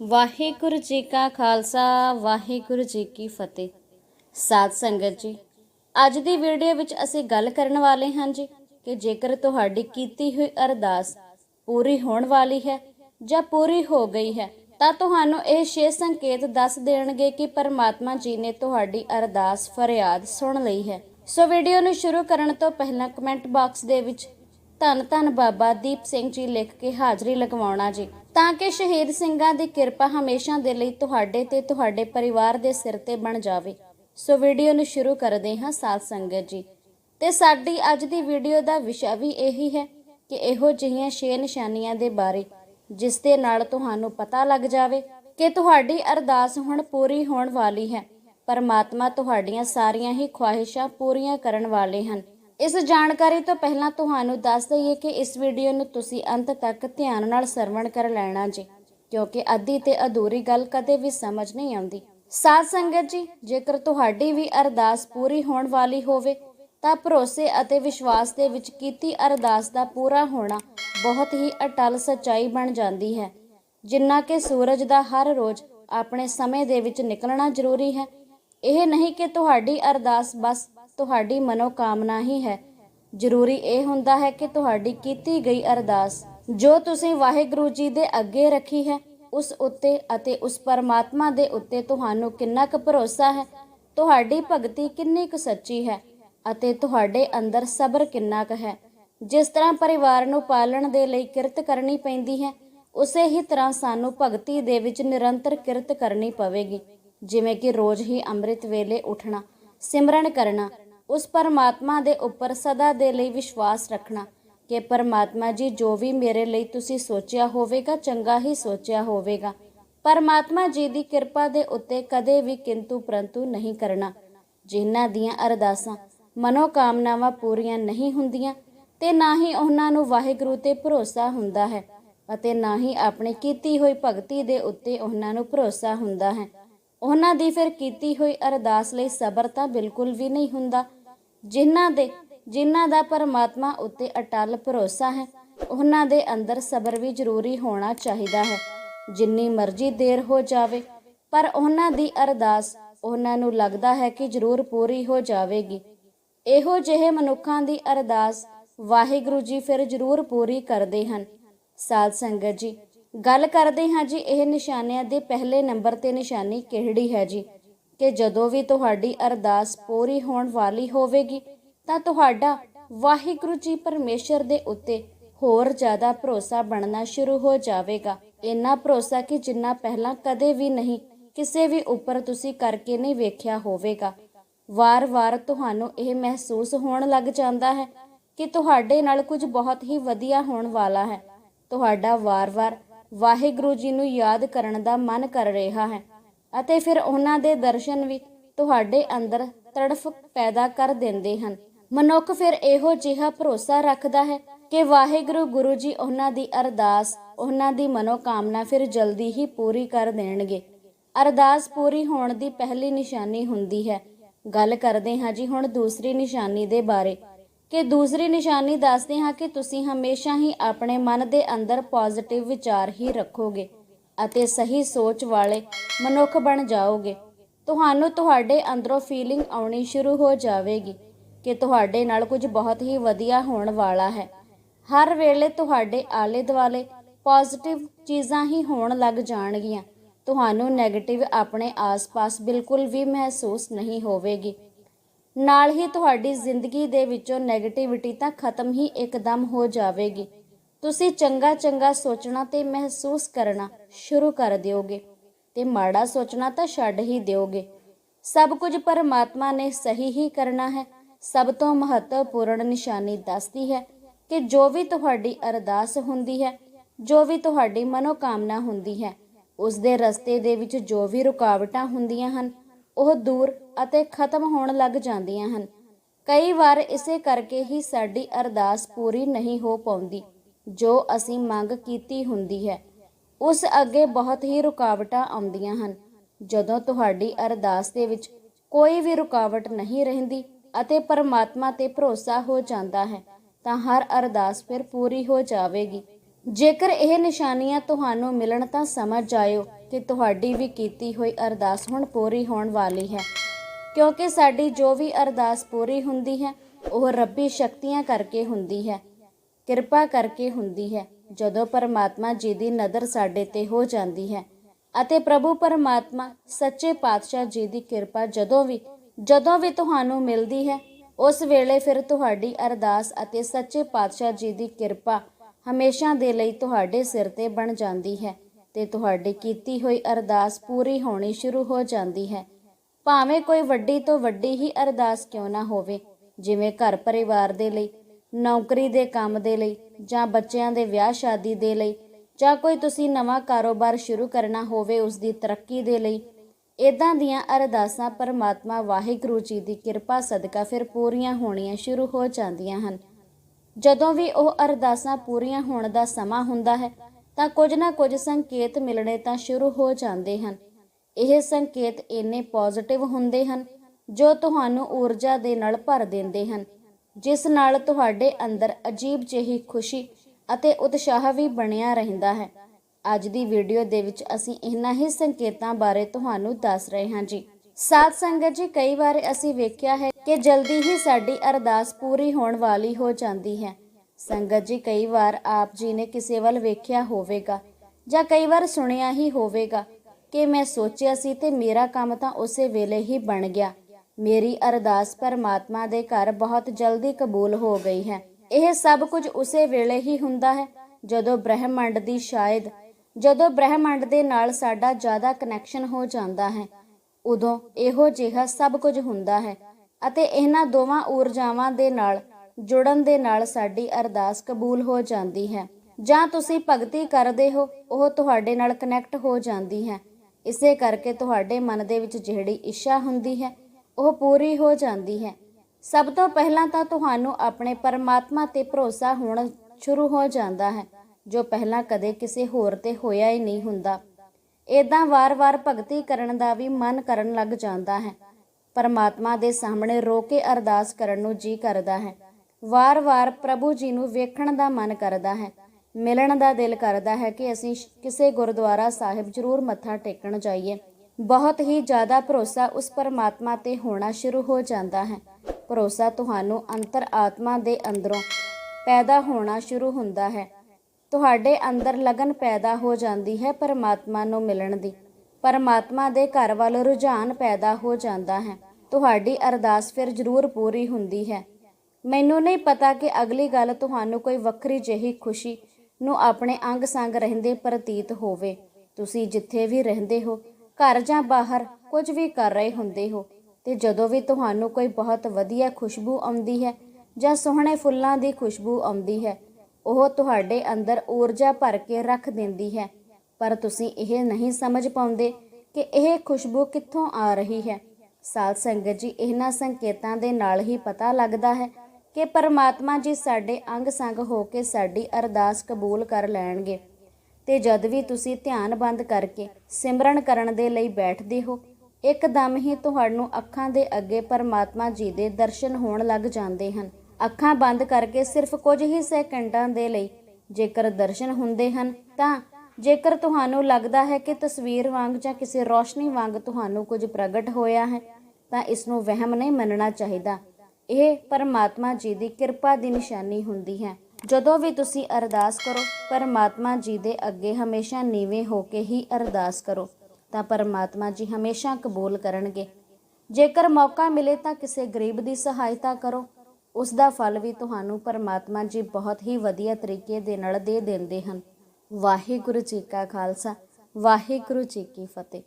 ਵਾਹਿਗੁਰੂ ਜੀ ਕਾ ਖਾਲਸਾ, ਵਾਹਿਗੁਰੂ ਜੀ ਕੀ ਫਤਿਹ। ਸਾਧ ਸੰਗਤ ਜੀ, ਅੱਜ ਦੀ ਵੀਡੀਓ ਵਿੱਚ ਅਸੀਂ ਗੱਲ ਕਰਨ ਵਾਲੇ ਹਾਂ ਜੀ ਕਿ ਜੇਕਰ ਤੁਹਾਡੀ ਕੀਤੀ ਹੋਈ ਅਰਦਾਸ ਪੂਰੀ ਹੋਣ ਵਾਲੀ ਹੈ ਜਾਂ ਪੂਰੀ ਹੋ ਗਈ ਹੈ, ਤਾਂ ਤੁਹਾਨੂੰ ਇਹ ਛੇ ਸੰਕੇਤ ਦੱਸ ਦੇਣਗੇ ਕਿ ਪਰਮਾਤਮਾ ਜੀ ਨੇ ਤੁਹਾਡੀ ਅਰਦਾਸ ਫਰਿਆਦ ਸੁਣ ਲਈ ਹੈ। ਸੋ ਵੀਡੀਓ ਨੂੰ ਸ਼ੁਰੂ ਕਰਨ ਤੋਂ ਪਹਿਲਾਂ ਕਮੈਂਟ ਬਾਕਸ ਦੇ ਵਿੱਚ ਧੰਨ ਧੰਨ ਬਾਬਾ ਦੀਪ ਸਿੰਘ ਜੀ ਲਿਖ ਕੇ ਹਾਜ਼ਰੀ ਲਗਵਾਉਣਾ ਜੀ। ਤਾਂ ਕਿ ਸ਼ਹੀਦ ਸਿੰਘਾਂ ਦੀ ਕਿਰਪਾ ਹਮੇਸ਼ਾ ਦੇ ਲਈ ਤੁਹਾਡੇ ਤੇ ਤੁਹਾਡੇ ਪਰਿਵਾਰ ਦੇ ਸਿਰ ਤੇ ਬਣ ਜਾਵੇ। ਸੋ ਵੀਡੀਓ ਨੂੰ ਸ਼ੁਰੂ ਕਰਦੇ ਹਾਂ ਸਾਧ ਸੰਗਤ ਜੀ। ਤੇ ਸਾਡੀ ਅੱਜ ਦੀ ਵੀਡੀਓ ਦਾ ਵਿਸ਼ਾ ਵੀ ਇਹੀ ਹੈ ਕਿ ਇਹੋ ਜਿਹੀਆਂ ਛੇ ਨਿਸ਼ਾਨੀਆਂ ਦੇ ਬਾਰੇ, ਜਿਸ ਦੇ ਨਾਲ ਤੁਹਾਨੂੰ ਪਤਾ ਲੱਗ ਜਾਵੇ ਕਿ ਤੁਹਾਡੀ ਅਰਦਾਸ ਹੁਣ ਪੂਰੀ ਹੋਣ ਵਾਲੀ ਹੈ। ਪਰਮਾਤਮਾ ਤੁਹਾਡੀਆਂ ਸਾਰੀਆਂ ਹੀ ਖੁਆਇਸ਼ਾਂ ਪੂਰੀਆਂ ਕਰਨ ਵਾਲੇ ਹਨ। ਇਸ ਜਾਣਕਾਰੀ ਤੋਂ ਪਹਿਲਾਂ ਤੁਹਾਨੂੰ ਦੱਸ ਦਈਏ ਕਿ ਇਸ ਵੀਡੀਓ ਨੂੰ ਤੁਸੀਂ ਅੰਤ ਤੱਕ ਧਿਆਨ ਨਾਲ ਸਰਵਣ ਕਰ ਲੈਣਾ ਜੀ, ਕਿਉਂਕਿ ਅੱਧੀ ਤੇ ਅਧੂਰੀ ਗੱਲ ਕਦੇ ਵੀ ਸਮਝ ਨਹੀਂ ਆਉਂਦੀ। ਸਾਧ ਸੰਗਤ ਜੀ, ਜੇਕਰ ਤੁਹਾਡੀ ਵੀ ਅਰਦਾਸ ਪੂਰੀ ਹੋਣ ਵਾਲੀ ਹੋਵੇ, ਤਾਂ ਭਰੋਸੇ ਅਤੇ ਵਿਸ਼ਵਾਸ ਦੇ ਵਿੱਚ ਕੀਤੀ ਅਰਦਾਸ ਦਾ ਪੂਰਾ ਹੋਣਾ ਬਹੁਤ ਹੀ ਅਟਲ ਸੱਚਾਈ ਬਣ ਜਾਂਦੀ ਹੈ। ਜਿੰਨਾ ਕਿ ਸੂਰਜ ਦਾ ਹਰ ਰੋਜ਼ ਆਪਣੇ ਸਮੇਂ ਦੇ ਵਿੱਚ ਨਿਕਲਣਾ ਜ਼ਰੂਰੀ ਹੈ। ਇਹ ਨਹੀਂ ਕਿ ਤੁਹਾਡੀ ਅਰਦਾਸ ਬਸ ਤੁਹਾਡੀ ਮਨੋਕਾਮਨਾ ਹੀ ਹੈ। ਜ਼ਰੂਰੀ ਇਹ ਹੁੰਦਾ ਹੈ ਕਿ ਤੁਹਾਡੀ ਕੀਤੀ ਗਈ ਅਰਦਾਸ, ਜੋ ਤੁਸੀਂ ਵਾਹਿਗੁਰੂ ਜੀ ਦੇ ਅੱਗੇ ਰੱਖੀ ਹੈ, ਉਸ ਉੱਤੇ ਅਤੇ ਉਸ ਪਰਮਾਤਮਾ ਦੇ ਉੱਤੇ ਤੁਹਾਨੂੰ ਕਿੰਨਾ ਕੁ ਭਰੋਸਾ ਹੈ, ਤੁਹਾਡੀ ਭਗਤੀ ਕਿੰਨੀ ਕੁ ਸੱਚੀ ਹੈ ਅਤੇ ਤੁਹਾਡੇ ਅੰਦਰ ਸਬਰ ਕਿੰਨਾ ਕੁ ਹੈ। ਜਿਸ ਤਰ੍ਹਾਂ ਪਰਿਵਾਰ ਨੂੰ ਪਾਲਣ ਦੇ ਲਈ ਕਿਰਤ ਕਰਨੀ ਪੈਂਦੀ ਹੈ, ਉਸੇ ਹੀ ਤਰ੍ਹਾਂ ਸਾਨੂੰ ਭਗਤੀ ਦੇ ਵਿੱਚ ਨਿਰੰਤਰ ਕਿਰਤ ਕਰਨੀ ਪਵੇਗੀ। ਜਿਵੇਂ ਕਿ ਰੋਜ਼ ਹੀ ਅੰਮ੍ਰਿਤ ਵੇਲੇ ਉੱਠਣਾ, ਸਿਮਰਨ ਕਰਨਾ ਉਸ ਪਰਮਾਤਮਾ ਦੇ ਉੱਪਰ ਸਦਾ ਦੇ ਲਈ ਵਿਸ਼ਵਾਸ ਰੱਖਣਾ ਕਿ ਪਰਮਾਤਮਾ ਜੀ, ਜੋ ਵੀ ਮੇਰੇ ਲਈ ਤੁਸੀਂ ਸੋਚਿਆ ਹੋਵੇਗਾ, ਚੰਗਾ ਹੀ ਸੋਚਿਆ ਹੋਵੇਗਾ। ਪਰਮਾਤਮਾ ਜੀ ਦੀ ਕਿਰਪਾ ਦੇ ਉੱਤੇ ਕਦੇ ਵੀ ਕਿੰਤੂ ਪਰੰਤੂ ਨਹੀਂ ਕਰਨਾ। ਜਿਨ੍ਹਾਂ ਦੀਆਂ ਅਰਦਾਸਾਂ, ਮਨੋਕਾਮਨਾਵਾਂ ਪੂਰੀਆਂ ਨਹੀਂ ਹੁੰਦੀਆਂ ਤੇ ਨਾ ਹੀ ਉਹਨਾਂ ਨੂੰ ਵਾਹਿਗੁਰੂ ਤੇ ਭਰੋਸਾ ਹੁੰਦਾ ਹੈ ਅਤੇ ਨਾ ਹੀ ਆਪਣੀ ਕੀਤੀ ਹੋਈ ਭਗਤੀ ਦੇ ਉੱਤੇ ਉਹਨਾਂ ਨੂੰ ਭਰੋਸਾ ਹੁੰਦਾ ਹੈ। ਉਹਨਾਂ ਦੀ ਫਿਰ ਕੀਤੀ ਹੋਈ ਅਰਦਾਸ ਲਈ ਸਬਰ ਤਾਂ ਬਿਲਕੁਲ ਵੀ ਨਹੀਂ ਹੁੰਦਾ। ਜਿਨ੍ਹਾਂ ਦੇ ਜਿਨ੍ਹਾਂ ਦਾ ਪਰਮਾਤਮਾ ਉੱਤੇ ਅਟਲ ਭਰੋਸਾ ਹੈ, ਉਹਨਾਂ ਦੇ ਅੰਦਰ ਸਬਰ ਵੀ ਜ਼ਰੂਰੀ ਹੋਣਾ ਚਾਹੀਦਾ ਹੈ। ਜਿੰਨੀ ਮਰਜ਼ੀ ਦੇਰ ਹੋ ਜਾਵੇ, ਪਰ ਉਹਨਾਂ ਦੀ ਅਰਦਾਸ ਉਹਨਾਂ ਨੂੰ ਲੱਗਦਾ ਹੈ ਕਿ ਜ਼ਰੂਰ ਪੂਰੀ ਹੋ ਜਾਵੇਗੀ। ਇਹੋ ਜਿਹੇ ਮਨੁੱਖਾਂ ਦੀ ਅਰਦਾਸ ਵਾਹਿਗੁਰੂ ਜੀ ਫਿਰ ਜ਼ਰੂਰ ਪੂਰੀ ਕਰਦੇ ਹਨ। ਸਾਧ ਸੰਗਤ ਜੀ, ਗੱਲ ਕਰਦੇ ਹਾਂ ਜੀ, ਇਹ ਨਿਸ਼ਾਨਿਆਂ ਦੇ ਪਹਿਲੇ ਨੰਬਰ ਤੇ ਨਿਸ਼ਾਨੀ ਕਿਹੜੀ ਹੈ ਜੀ? ਕਿ ਜਦੋਂ ਵੀ ਤੁਹਾਡੀ ਅਰਦਾਸ ਪੂਰੀ ਹੋਣ ਵਾਲੀ ਹੋਵੇਗੀ, ਤਾਂ ਤੁਹਾਡਾ ਵਾਹਿਗੁਰੂ ਜੀ ਪਰਮੇਸ਼ਰ ਦੇ ਉੱਤੇ ਹੋਰ ਜ਼ਿਆਦਾ ਭਰੋਸਾ ਬਣਨਾ ਸ਼ੁਰੂ ਹੋ ਜਾਵੇਗਾ। ਇੰਨਾ ਭਰੋਸਾ ਕਿ ਜਿੰਨਾ ਪਹਿਲਾਂ ਕਦੇ ਵੀ ਨਹੀਂ, ਕਿਸੇ ਵੀ ਉੱਪਰ ਤੁਸੀਂ ਕਰਕੇ ਨਹੀਂ ਵੇਖਿਆ ਹੋਵੇਗਾ। ਵਾਰ-ਵਾਰ ਤੁਹਾਨੂੰ ਇਹ ਮਹਿਸੂਸ ਹੋਣ ਲੱਗ ਜਾਂਦਾ ਹੈ ਕਿ ਤੁਹਾਡੇ ਨਾਲ ਕੁਝ ਬਹੁਤ ਹੀ ਵਧੀਆ ਹੋਣ ਵਾਲਾ ਹੈ। ਤੁਹਾਡਾ ਵਾਰ-ਵਾਰ ਵਾਹਿਗੁਰੂ ਜੀ ਨੂੰ ਯਾਦ ਕਰਨ ਦਾ ਮਨ ਕਰ ਰਿਹਾ ਹੈ। ਅਤੇ ਫਿਰ ਉਹਨਾਂ ਦੇ ਦਰਸ਼ਨ ਵੀ ਤੁਹਾਡੇ ਅੰਦਰ ਤੜਫ ਪੈਦਾ ਕਰ ਦਿੰਦੇ ਹਨ। ਮਨੁੱਖ ਫਿਰ ਇਹੋ ਜਿਹਾ ਭਰੋਸਾ ਰੱਖਦਾ ਹੈ ਕਿ ਵਾਹਿਗੁਰੂ, ਗੁਰੂ ਜੀ ਉਹਨਾਂ ਦੀ ਅਰਦਾਸ, ਉਹਨਾਂ ਦੀ ਮਨੋਕਾਮਨਾ ਫਿਰ ਜਲਦੀ ਹੀ ਪੂਰੀ ਕਰ ਦੇਣਗੇ। ਅਰਦਾਸ ਪੂਰੀ ਹੋਣ ਦੀ ਪਹਿਲੀ ਨਿਸ਼ਾਨੀ ਹੁੰਦੀ ਹੈ। ਗੱਲ ਕਰਦੇ ਹਾਂ ਜੀ ਹੁਣ ਦੂਸਰੀ ਨਿਸ਼ਾਨੀ ਦੇ ਬਾਰੇ। ਕਿ ਦੂਸਰੀ ਨਿਸ਼ਾਨੀ ਦੱਸਦੇ ਹਾਂ ਕਿ ਤੁਸੀਂ ਹਮੇਸ਼ਾ ਹੀ ਆਪਣੇ ਮਨ ਦੇ ਅੰਦਰ ਪੋਜ਼ਿਟਿਵ ਵਿਚਾਰ ਹੀ ਰੱਖੋਗੇ। ਅਤੇ ਸਹੀ ਸੋਚ ਵਾਲੇ ਮਨੁੱਖ ਬਣ ਜਾਓਗੇ। ਤੁਹਾਨੂੰ ਤੁਹਾਡੇ ਅੰਦਰੋਂ ਫੀਲਿੰਗ ਆਉਣੀ ਸ਼ੁਰੂ ਹੋ ਜਾਵੇਗੀ ਕਿ ਤੁਹਾਡੇ ਨਾਲ ਕੁਝ ਬਹੁਤ ਹੀ ਵਧੀਆ ਹੋਣ ਵਾਲਾ ਹੈ। ਹਰ ਵੇਲੇ ਤੁਹਾਡੇ ਆਲੇ ਦੁਆਲੇ ਪੋਜ਼ਿਟਿਵ ਚੀਜ਼ਾਂ ਹੀ ਹੋਣ ਲੱਗ ਜਾਣਗੀਆਂ। ਤੁਹਾਨੂੰ 네ਗੇਟਿਵ ਆਪਣੇ ਆਸ-ਪਾਸ ਬਿਲਕੁਲ ਵੀ ਮਹਿਸੂਸ ਨਹੀਂ ਹੋਵੇਗੀ। ਨਾਲ ਹੀ ਤੁਹਾਡੀ ਜ਼ਿੰਦਗੀ ਦੇ ਵਿੱਚੋਂ 네ਗੇਟਿਵਿਟੀ ਤਾਂ ਖਤਮ ਹੀ ਇੱਕਦਮ ਹੋ ਜਾਵੇਗੀ। ਤੁਸੀਂ ਚੰਗਾ ਚੰਗਾ ਸੋਚਣਾ ਤੇ ਮਹਿਸੂਸ ਕਰਨਾ ਸ਼ੁਰੂ ਕਰ ਦਿਓਗੇ ਤੇ ਮਾੜਾ ਸੋਚਣਾ ਤਾਂ ਛੱਡ ਹੀ ਦਿਓਗੇ। ਸਭ ਕੁਝ ਪਰਮਾਤਮਾ ਨੇ ਸਹੀ ਹੀ ਕਰਨਾ ਹੈ। ਸਭ ਤੋਂ ਮਹੱਤਵਪੂਰਨ ਨਿਸ਼ਾਨੀ ਦੱਸਦੀ ਹੈ ਕਿ ਜੋ ਵੀ ਤੁਹਾਡੀ ਅਰਦਾਸ ਹੁੰਦੀ ਹੈ, ਜੋ ਵੀ ਤੁਹਾਡੀ ਮਨੋਕਾਮਨਾ ਹੁੰਦੀ ਹੈ ਉਸ ਦੇ ਰਸਤੇ ਦੇ ਵਿੱਚ ਜੋ ਵੀ ਰੁਕਾਵਟਾਂ ਹੁੰਦੀਆਂ ਹਨ, ਉਹ ਦੂਰ ਅਤੇ ਖਤਮ ਹੋਣ ਲੱਗ ਜਾਂਦੀਆਂ ਹਨ। ਕਈ ਵਾਰ ਇਸੇ ਕਰਕੇ ਹੀ ਸਾਡੀ ਅਰਦਾਸ ਪੂਰੀ ਨਹੀਂ ਹੋ ਪਾਉਂਦੀ। ਜੋ ਅਸੀਂ ਮੰਗ ਕੀਤੀ ਹੁੰਦੀ ਹੈ। ਉਸ ਅੱਗੇ ਬਹੁਤ ਹੀ ਰੁਕਾਵਟਾਂ ਆਉਂਦੀਆਂ ਹਨ। ਜਦੋਂ ਤੁਹਾਡੀ ਅਰਦਾਸ ਦੇ ਵਿੱਚ ਕੋਈ ਵੀ ਰੁਕਾਵਟ ਨਹੀਂ ਰਹਿੰਦੀ ਅਤੇ ਪਰਮਾਤਮਾ ਤੇ ਭਰੋਸਾ ਹੋ ਜਾਂਦਾ ਹੈ, ਤਾਂ ਹਰ ਅਰਦਾਸ ਫਿਰ ਪੂਰੀ ਹੋ ਜਾਵੇਗੀ। ਜੇਕਰ ਇਹ ਨਿਸ਼ਾਨੀਆਂ ਤੁਹਾਨੂੰ ਮਿਲਣ ਤਾਂ ਸਮਝ ਜਾਇਓ ਕਿ ਤੁਹਾਡੀ ਵੀ ਕੀਤੀ ਹੋਈ ਅਰਦਾਸ ਹੁਣ ਪੂਰੀ ਹੋਣ ਵਾਲੀ ਹੈ। ਕਿਉਂਕਿ ਸਾਡੀ ਜੋ ਵੀ ਅਰਦਾਸ ਪੂਰੀ ਹੁੰਦੀ ਹੈ, ਉਹ ਰੱਬੀ ਸ਼ਕਤੀਆਂ ਕਰਕੇ ਹੁੰਦੀ ਹੈ। ਕਿਰਪਾ ਕਰਕੇ ਹੁੰਦੀ ਹੈ, ਜਦੋਂ ਪਰਮਾਤਮਾ ਜੀ ਦੀ ਨਜ਼ਰ ਸਾਡੇ ਤੇ ਹੋ ਜਾਂਦੀ ਹੈ। ਅਤੇ ਪ੍ਰਭੂ ਪਰਮਾਤਮਾ, ਸੱਚੇ ਪਾਤਸ਼ਾਹ ਜੀ ਦੀ ਕਿਰਪਾ ਜਦੋਂ ਵੀ ਜਦੋਂ ਵੀ ਤੁਹਾਨੂੰ ਮਿਲਦੀ ਹੈ, ਉਸ ਵੇਲੇ ਫਿਰ ਤੁਹਾਡੀ ਅਰਦਾਸ ਅਤੇ ਸੱਚੇ ਪਾਤਸ਼ਾਹ ਜੀ ਦੀ ਕਿਰਪਾ ਹਮੇਸ਼ਾ ਦੇ ਲਈ ਤੁਹਾਡੇ ਸਿਰ ਤੇ ਬਣ ਜਾਂਦੀ ਹੈ ਤੇ ਤੁਹਾਡੀ ਕੀਤੀ ਹੋਈ ਅਰਦਾਸ ਪੂਰੀ ਹੋਣੀ ਸ਼ੁਰੂ ਹੋ ਜਾਂਦੀ ਹੈ। ਭਾਵੇਂ ਕੋਈ ਵੱਡੀ ਤੋਂ ਵੱਡੀ ਹੀ ਅਰਦਾਸ ਕਿਉਂ ਨਾ ਹੋਵੇ, ਜਿਵੇਂ ਘਰ ਪਰਿਵਾਰ ਦੇ ਲਈ ਨੌਕਰੀ ਦੇ ਕੰਮ ਦੇ ਲਈ ਜਾਂ ਬੱਚਿਆਂ ਦੇ ਵਿਆਹ ਸ਼ਾਦੀ ਦੇ ਲਈ ਜਾਂ ਕੋਈ ਤੁਸੀਂ ਨਵਾਂ ਕਾਰੋਬਾਰ ਸ਼ੁਰੂ ਕਰਨਾ ਹੋਵੇ ਉਸ ਦੀ ਤਰੱਕੀ ਦੇ ਲਈ ਇਦਾਂ ਦੀਆਂ ਅਰਦਾਸਾਂ ਪਰਮਾਤਮਾ ਵਾਹਿਗੁਰੂ ਜੀ ਦੀ ਕਿਰਪਾ ਸਦਕਾ ਫਿਰ ਪੂਰੀਆਂ ਹੋਣੀਆਂ ਸ਼ੁਰੂ ਹੋ ਜਾਂਦੀਆਂ ਹਨ। ਜਦੋਂ ਵੀ ਉਹ ਅਰਦਾਸਾਂ ਪੂਰੀਆਂ ਹੋਣ ਦਾ ਸਮਾਂ ਹੁੰਦਾ ਹੈ, ਤਾਂ ਕੁਝ ਨਾ ਕੁਝ ਸੰਕੇਤ ਮਿਲਣੇ ਤਾਂ ਸ਼ੁਰੂ ਹੋ ਜਾਂਦੇ ਹਨ। ਇਹ ਸੰਕੇਤ ਇੰਨੇ ਪੋਜ਼ਿਟਿਵ ਹੁੰਦੇ ਹਨ ਜੋ ਤੁਹਾਨੂੰ ਊਰਜਾ ਦੇ ਨਾਲ ਭਰ ਦਿੰਦੇ ਹਨ। ਜਿਸ ਨਾਲ ਤੁਹਾਡੇ ਅੰਦਰ ਅਜੀਬ ਜਿਹੀ ਖੁਸ਼ੀ ਅਤੇ ਉਤਸ਼ਾਹ ਵੀ ਬਣਿਆ ਰਹਿੰਦਾ ਹੈ। ਅੱਜ ਦੀ ਵੀਡੀਓ ਦੇ ਵਿੱਚ ਅਸੀਂ ਇਹਨਾਂ ਹੀ ਸੰਕੇਤਾਂ ਬਾਰੇ ਤੁਹਾਨੂੰ ਦੱਸ ਰਹੇ ਹਾਂ ਜੀ। ਸਾਧ ਸੰਗਤ ਜੀ, ਕਈ ਵਾਰ ਅਸੀਂ ਵੇਖਿਆ ਹੈ ਕਿ ਜਲਦੀ ਹੀ ਸਾਡੀ ਅਰਦਾਸ ਪੂਰੀ ਹੋਣ ਵਾਲੀ ਹੋ ਜਾਂਦੀ ਹੈ। ਸੰਗਤ ਜੀ, ਕਈ ਵਾਰ ਆਪ ਜੀ ਨੇ ਕਿਸੇ ਵੱਲ ਵੇਖਿਆ ਹੋਵੇਗਾ ਜਾਂ ਕਈ ਵਾਰ ਸੁਣਿਆ ਹੀ ਹੋਵੇਗਾ ਕਿ ਮੈਂ ਸੋਚਿਆ ਸੀ ਤੇ ਮੇਰਾ ਕੰਮ ਤਾਂ ਉਸੇ ਵੇਲੇ ਹੀ ਬਣ ਗਿਆ। ਮੇਰੀ ਅਰਦਾਸ ਪਰਮਾਤਮਾ ਦੇ ਘਰ ਬਹੁਤ ਜਲਦੀ ਕਬੂਲ ਹੋ ਗਈ ਹੈ। ਇਹ ਸਭ ਕੁਝ ਉਸੇ ਵੇਲੇ ਹੀ ਹੁੰਦਾ ਹੈ ਜਦੋਂ ਬ੍ਰਹਿਮੰਡ ਦੀ ਸ਼ਾਇਦ, ਜਦੋਂ ਬ੍ਰਹਿਮੰਡ ਦੇ ਨਾਲ ਸਾਡਾ ਜ਼ਿਆਦਾ ਕਨੈਕਸ਼ਨ ਹੋ ਜਾਂਦਾ ਹੈ, ਉਦੋਂ ਇਹੋ ਜਿਹਾ ਸਭ ਕੁਝ ਹੁੰਦਾ ਹੈ ਅਤੇ ਇਹਨਾਂ ਦੋਵਾਂ ਊਰਜਾਵਾਂ ਦੇ ਨਾਲ, ਜੁੜਨ ਦੇ ਨਾਲ ਸਾਡੀ ਅਰਦਾਸ ਕਬੂਲ ਹੋ ਜਾਂਦੀ ਹੈ। ਜਾਂ ਤੁਸੀਂ ਭਗਤੀ ਕਰਦੇ ਹੋ, ਉਹ ਤੁਹਾਡੇ ਨਾਲ ਕਨੈਕਟ ਹੋ ਜਾਂਦੀ ਹੈ। ਇਸੇ ਕਰਕੇ ਤੁਹਾਡੇ ਮਨ ਦੇ ਵਿੱਚ ਜਿਹੜੀ ਇੱਛਾ ਹੁੰਦੀ ਹੈ ਉਹ ਪੂਰੀ ਹੋ ਜਾਂਦੀ ਹੈ। ਸਭ ਤੋਂ ਪਹਿਲਾਂ ਤਾਂ ਤੁਹਾਨੂੰ ਆਪਣੇ ਪਰਮਾਤਮਾ ਤੇ ਭਰੋਸਾ ਹੋਣਾ ਸ਼ੁਰੂ ਹੋ ਜਾਂਦਾ ਹੈ, ਜੋ ਪਹਿਲਾਂ ਕਦੇ ਕਿਸੇ ਹੋਰ ਤੇ ਹੋਇਆ ਹੀ ਨਹੀਂ ਹੁੰਦਾ। ਇਦਾਂ ਵਾਰ-ਵਾਰ ਭਗਤੀ ਕਰਨ ਦਾ ਵੀ ਮਨ ਕਰਨ ਲੱਗ ਜਾਂਦਾ ਹੈ। ਪਰਮਾਤਮਾ ਦੇ ਸਾਹਮਣੇ ਰੋ ਕੇ ਅਰਦਾਸ ਕਰਨ ਨੂੰ ਜੀ ਕਰਦਾ ਹੈ। ਵਾਰ-ਵਾਰ ਪ੍ਰਭੂ ਜੀ ਨੂੰ ਵੇਖਣ ਦਾ ਮਨ ਕਰਦਾ ਹੈ। ਮਿਲਣ ਦਾ ਦਿਲ ਕਰਦਾ ਹੈ ਕਿ ਅਸੀਂ ਕਿਸੇ ਗੁਰਦੁਆਰਾ ਸਾਹਿਬ ਜ਼ਰੂਰ ਮੱਥਾ ਟੇਕਣ ਜਾਈਏ। ਬਹੁਤ ਹੀ ਜ਼ਿਆਦਾ ਭਰੋਸਾ ਉਸ ਪਰਮਾਤਮਾ ਤੇ ਹੋਣਾ ਸ਼ੁਰੂ ਹੋ ਜਾਂਦਾ ਹੈ। ਭਰੋਸਾ ਤੁਹਾਨੂੰ ਅੰਤਰ ਆਤਮਾ ਦੇ ਅੰਦਰੋਂ ਪੈਦਾ ਹੋਣਾ ਸ਼ੁਰੂ ਹੁੰਦਾ ਹੈ। ਤੁਹਾਡੇ ਅੰਦਰ ਲਗਨ ਪੈਦਾ ਹੋ ਜਾਂਦੀ ਹੈ ਪਰਮਾਤਮਾ ਨੂੰ ਮਿਲਣ ਦੀ। ਪਰਮਾਤਮਾ ਦੇ ਘਰ ਵੱਲ ਰੁਝਾਨ ਪੈਦਾ ਹੋ ਜਾਂਦਾ ਹੈ। ਤੁਹਾਡੀ ਅਰਦਾਸ ਫਿਰ ਜ਼ਰੂਰ ਪੂਰੀ ਹੁੰਦੀ ਹੈ। ਮੈਨੂੰ ਨਹੀਂ ਪਤਾ ਕਿ ਅਗਲੀ ਗੱਲ ਤੁਹਾਨੂੰ ਕੋਈ ਵੱਖਰੀ ਜਿਹੀ ਖੁਸ਼ੀ ਨੂੰ ਆਪਣੇ ਅੰਗ ਸੰਗ ਰਹਿੰਦੇ ਪ੍ਰਤੀਤ ਹੋਵੇ। ਤੁਸੀਂ ਜਿੱਥੇ ਵੀ ਰਹਿੰਦੇ ਹੋ ਘਰ ਜਾਂ ਬਾਹਰ ਕੁਝ ਵੀ ਕਰ ਰਹੇ ਹੁੰਦੇ ਹੋ, ਤੇ ਜਦੋਂ ਵੀ ਤੁਹਾਨੂੰ ਕੋਈ ਬਹੁਤ ਵਧੀਆ ਖੁਸ਼ਬੂ ਆਉਂਦੀ ਹੈ ਜਾਂ ਸੋਹਣੇ ਫੁੱਲਾਂ ਦੀ ਖੁਸ਼ਬੂ ਆਉਂਦੀ ਹੈ, ਉਹ ਤੁਹਾਡੇ ਅੰਦਰ ਊਰਜਾ ਭਰ ਕੇ ਰੱਖ ਦਿੰਦੀ ਹੈ। ਪਰ ਤੁਸੀਂ ਇਹ ਨਹੀਂ ਸਮਝ ਪਾਉਂਦੇ ਕਿ ਇਹ ਖੁਸ਼ਬੂ ਕਿੱਥੋਂ ਆ ਰਹੀ ਹੈ। ਸਾਧ ਸੰਗਤ ਜੀ, ਇਹਨਾਂ ਸੰਕੇਤਾਂ ਦੇ ਨਾਲ ਹੀ ਪਤਾ ਲੱਗਦਾ ਹੈ ਕਿ ਪਰਮਾਤਮਾ ਜੀ ਸਾਡੇ ਅੰਗ ਸੰਗ ਹੋ ਕੇ ਸਾਡੀ ਅਰਦਾਸ ਕਬੂਲ ਕਰ ਲੈਣਗੇ। ਤੇ ਜਦ ਵੀ ਤੁਸੀਂ ਧਿਆਨ ਬੰਦ ਕਰਕੇ ਸਿਮਰਨ ਕਰਨ ਦੇ ਲਈ ਬੈਠਦੇ ਹੋ, ਇੱਕਦਮ ਹੀ ਤੁਹਾਨੂੰ ਅੱਖਾਂ ਦੇ ਅੱਗੇ ਪਰਮਾਤਮਾ ਜੀ ਦੇ ਦਰਸ਼ਨ ਹੋਣ ਲੱਗ ਜਾਂਦੇ ਹਨ। ਅੱਖਾਂ ਬੰਦ ਕਰਕੇ ਸਿਰਫ ਕੁਝ ਹੀ ਸੈਕਿੰਡਾਂ ਦੇ ਲਈ ਜੇਕਰ ਦਰਸ਼ਨ ਹੁੰਦੇ ਹਨ, ਤਾਂ ਜੇਕਰ ਤੁਹਾਨੂੰ ਲੱਗਦਾ ਹੈ ਕਿ ਤਸਵੀਰ ਵਾਂਗ ਜਾਂ ਕਿਸੇ ਰੋਸ਼ਨੀ ਵਾਂਗ ਤੁਹਾਨੂੰ ਕੁਝ ਪ੍ਰਗਟ ਹੋਇਆ ਹੈ, ਤਾਂ ਇਸ ਨੂੰ ਵਹਿਮ ਨਹੀਂ ਮੰਨਣਾ ਚਾਹੀਦਾ। ਇਹ ਪਰਮਾਤਮਾ ਜੀ ਦੀ ਕਿਰਪਾ ਦੀ ਨਿਸ਼ਾਨੀ ਹੁੰਦੀ ਹੈ। ਜਦੋਂ ਵੀ ਤੁਸੀਂ ਅਰਦਾਸ ਕਰੋ, ਪਰਮਾਤਮਾ ਜੀ ਦੇ ਅੱਗੇ ਹਮੇਸ਼ਾ ਨੀਵੇਂ ਹੋ ਕੇ ਹੀ ਅਰਦਾਸ ਕਰੋ, ਤਾਂ ਪਰਮਾਤਮਾ ਜੀ ਹਮੇਸ਼ਾ ਕਬੂਲ ਕਰਨਗੇ। ਜੇਕਰ ਮੌਕਾ ਮਿਲੇ ਤਾਂ ਕਿਸੇ ਗਰੀਬ ਦੀ ਸਹਾਇਤਾ ਕਰੋ। ਉਸ ਦਾ ਫਲ ਵੀ ਤੁਹਾਨੂੰ ਪਰਮਾਤਮਾ ਜੀ ਬਹੁਤ ਹੀ ਵਧੀਆ ਤਰੀਕੇ ਦੇ ਨਾਲ ਦੇ ਦਿੰਦੇ ਹਨ। ਵਾਹਿਗੁਰੂ ਜੀ ਕਾ ਖਾਲਸਾ, ਵਾਹਿਗੁਰੂ ਜੀ ਕੀ ਫਤਿਹ।